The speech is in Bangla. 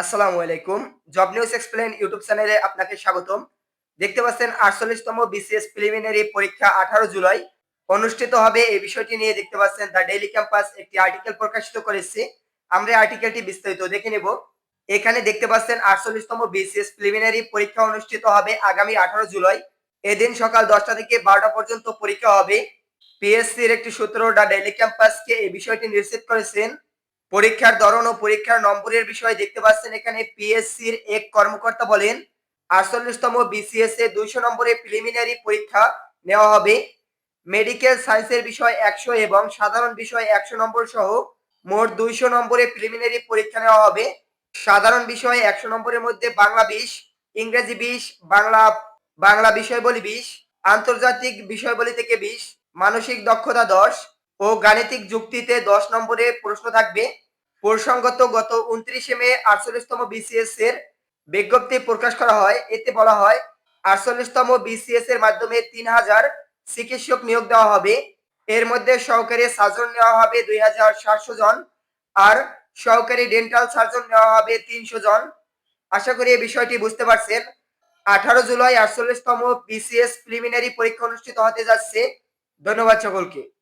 আসসালামু আলাইকুম। জব নিউজ এক্সপ্লেন ইউটিউব চ্যানেলে আপনাকে স্বাগতম। দেখতে পাচ্ছেন আটচল্লিশতম বিসিএস প্রিলিমিনারি পরীক্ষা আঠারো জুলাই। অনুষ্ঠিত হবে এই বিষয়টি নিয়ে দেখতে পাচ্ছেন দ্য ডেইলি ক্যাম্পাস একটি আর্টিকেল প্রকাশিত করেছে। আমরা আর্টিকেলটি বিস্তারিত দেখে নেব। এখানে দেখতে পাচ্ছেন আটচল্লিশতম বিসিএস প্রিলিমিনারি পরীক্ষা অনুষ্ঠিত হবে আগামী আঠারো জুলাই। এদিন সকাল দশটা থেকে বারোটা পর্যন্ত পরীক্ষা হবে। পিএসসির একটি সূত্র দ্য ডেইলি ক্যাম্পাসকে এই বিষয়টি নিশ্চিত করেছেন। পরীক্ষার ধরন ও পরীক্ষার নম্বরের বিষয়ে দেখতে পাচ্ছেন এখানে পিএসসির এক কর্মকর্তা বলেন, আটচল্লিশতম বিসিএস এ দুইশো নম্বরের প্রিলিমিনারি পরীক্ষা নেওয়া হবে। মেডিকেল সায়েন্সের বিষয় একশো এবং সাধারণ বিষয় একশো নম্বর সহ মোট দুইশো নম্বরের প্রিলিমিনারি পরীক্ষা নেওয়া হবে। সাধারণ বিষয়ে একশো নম্বরের মধ্যে বাংলা বিশ, ইংরেজি বিশ, বাংলা বাংলা বিষয়বলী বিশ, আন্তর্জাতিক বিষয়বলী থেকে বিশ, মানসিক দক্ষতা দশ ও গাণিতিক যুক্তিতে দশ নম্বরে প্রশ্ন থাকবে, প্রসঙ্গত গত উনত্রিশে মে আটচল্লিশতম বিসিএস এর বিজ্ঞপ্তি প্রকাশ করা হয়। এতে বলা হয়, আটচল্লিশতম বিসিএস এর মাধ্যমে তিন হাজার চিকিৎসক নিয়োগ দেওয়া হবে। এর মধ্যে সহকারী সার্জন নেওয়া হবে দুই হাজার সাতশো জন আর সহকারী ডেন্টাল সার্জন নেওয়া হবে তিনশো জন। আশা করি এই বিষয়টি বুঝতে পারছেন। আঠারো জুলাই আটচল্লিশতম বিসিএস প্রিলিমিনারি পরীক্ষা অনুষ্ঠিত হতে যাচ্ছে। ধন্যবাদ সকলকে।